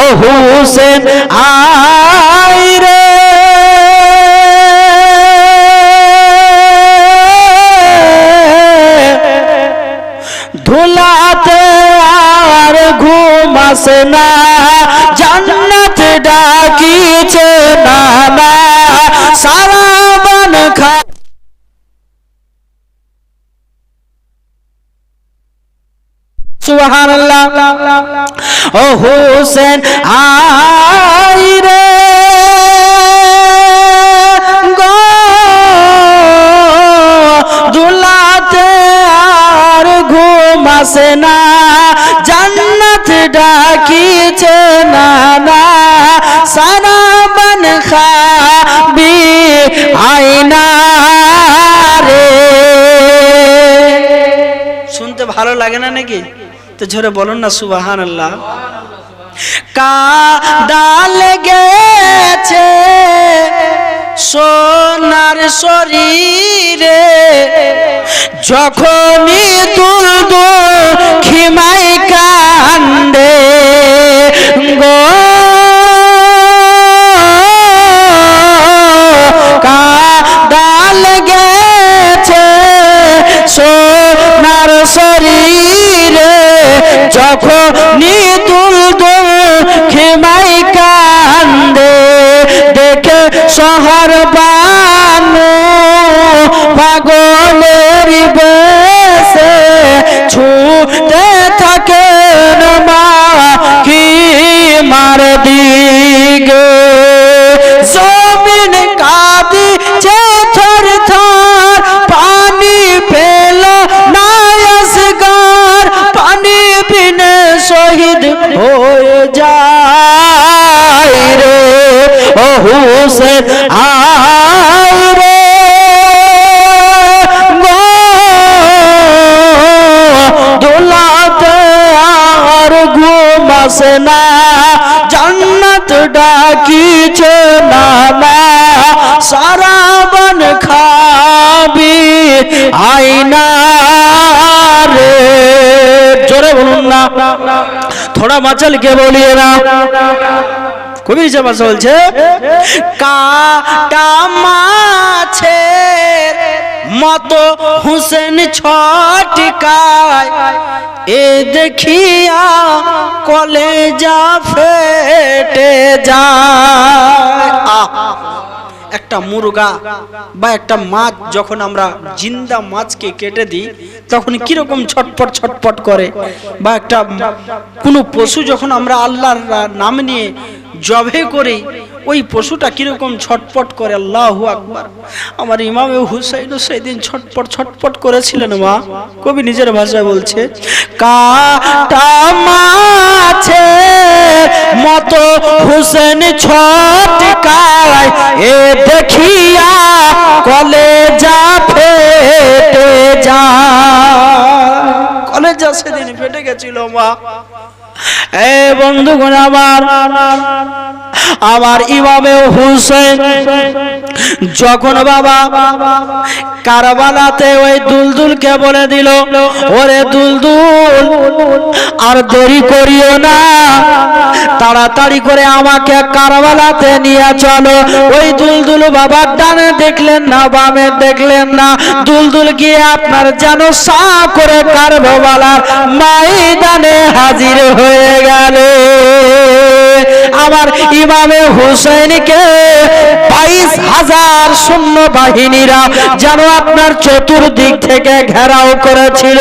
ও Hussain I রে। ধুলাতে আর ঘুমাস না। সুবহানাল্লাহ। ও হোসেন আই রে। দুলাতে আর ঘুম আসে না, জান্নাত ডাকিছে না না সারা বন খাবি আইনা রে। শুনতে ভালো লাগে না নাকি? তো ঝরে বলুন না সুবাহান আল্লাহ কাদাল গেছে সোনার শরীরে যখনই তুলব যখন নিতুল দুল খিমাই কান্দে, দেখে শহর বানু পাগলের বেশে ছুটে থাকে মা, কি মার পানি বিনে শহীদ হয়ে যায় রে ও হুসেন আয় রে গো দোলাতে আর ঘুম আসে না জান্নাত ডাকিছে না না সারা থোড়া মাচলকে বলিয়ে না কবি যে ভাষা বলছে কাটা মাছের মতো হুসেন ছটকায় এ দেখিয়া কলেজা ফেটে যায়! একটা মুরগা বা একটা মাছ যখন আমরা জিন্দা মাছকে কেটে দিই তখন কীরকম ছটপট ছটপট করে। বা একটা কোনো পশু যখন আমরা আল্লাহর নাম নিয়ে জবে করি, ওই পশুটা কীরকম ছটপট করে, আল্লাহু আকবার। আমার ইমামে হুসাইন সেদিন ছটপট ছটপট করেছিলেন মা। কবি নিজের ভাষায় বলছে, কাটা মাছে মতো হুসেন ছটকায়, এ দেখিয়া কলেজা ফেটে যা কলেজা সেদিন ফেটে গেছিল মা। এ বন্ধুগণ আমার আমার ইমামে হুসেন যখন বাবা কারবালাতে ওই দুলদুলকে বলে দিল, ওরে দুলদুল, আর দেরি করিও না। তাড়াতাড়ি করে আমাকে কারবালাতে নিয়ে চলো। ওই দুলদুল বাবার ডানে দেখলেন না, বামে দেখলেন না। দুলদুল গিয়ে আপনার যেন সা করে কারবালার ময়দানে হাজির হয়ে গেল। আমার ইমামে হুসেনকে বাইশ হাজার সৈন্য বাহিনীরা যেন আপনার চতুর্দিক থেকে ঘেরাও করেছিল।